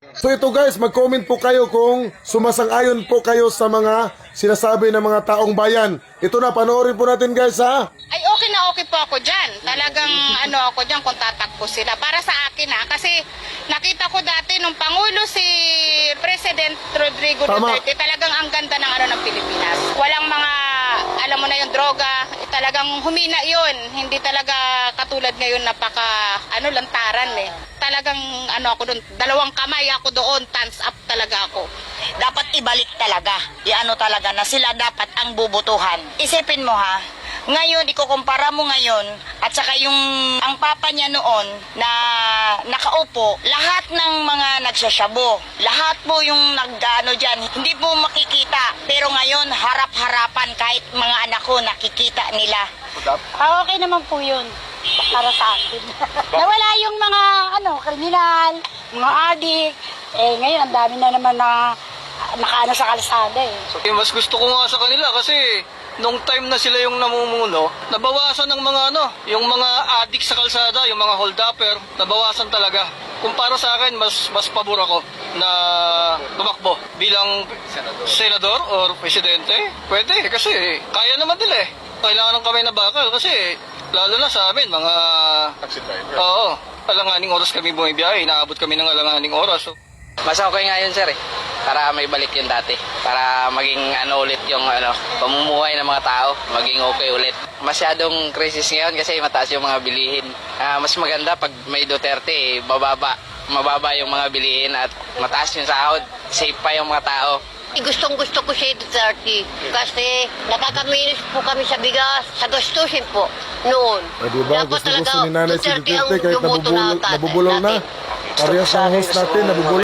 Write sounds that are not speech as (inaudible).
So ito guys, mag-comment po kayo kung sumasang-ayon po kayo sa mga sinasabi ng mga taong bayan. Ito na, panoorin po natin guys ha. Ay, okay na okay po ako dyan. Talagang ano ako dyan kung tatakbo sila. Para sa akin ha, kasi nakita ko dati nung Pangulo si President Rodrigo Tama. Duterte, talagang ang ganda ng ano ng Pilipinas. Walang mga, alam mo na yung droga, eh, talagang humina yun. Hindi talaga katulad ngayon napaka, ano, lantaran eh. Talagang ano ako doon, dalawang kamay ako doon, thumbs up talaga ako. dapat ibalik talaga. Iano talaga na sila dapat ang bubutuhan. Isipin mo ha, ngayon, ikukumpara mo ngayon, at saka yung ang papa niya noon na nakaupo, lahat ng mga nagsasabo, lahat po yung nagano dyan, hindi po makikita. Pero harap-harapan kahit mga anak ko nakikita nila. Ah, okay naman po yun. Para sa akin. (laughs) Nawala yung mga, ano, kriminal, mga adik. Eh, ngayon, ang dami na naman na nakaano sa kalsada eh. Eh, mas gusto ko nga sa kanila kasi nung time na sila yung namumuno, nabawasan ng mga ano, yung mga addict sa kalsada, yung mga hold-upper, nabawasan talaga. Kumpara sa akin, mas mas pabor ako na tumakbo bilang senador or presidente. Pwede kasi kaya naman nila eh. Kailangan ng kamay na bakal kasi lalo na sa amin, mga... Oo, alanganing oras kami bumibiyahe, inaabot kami ng alanganing oras. So, Mas okay nga yun, sir, eh. Para may balik yun dati. Para maging ano ulit yung ano, pamumuhay ng mga tao. Maging okay ulit. Masyadong crisis ngayon kasi mataas yung mga bilihin. Ah, mas maganda pag may Duterte, eh, bababa. Mababa yung mga bilihin at mataas yung sahod. Safe pa yung mga tao. Gustong gusto ko si Duterte kasi nakakamilis po kami sa bigas, sa gastusin po noon. O diba, gusto gusto ni nanay si Duterte kahit bumoto nabubulol, nabubulol na. natin. Parehas ang host natin, nabubulol.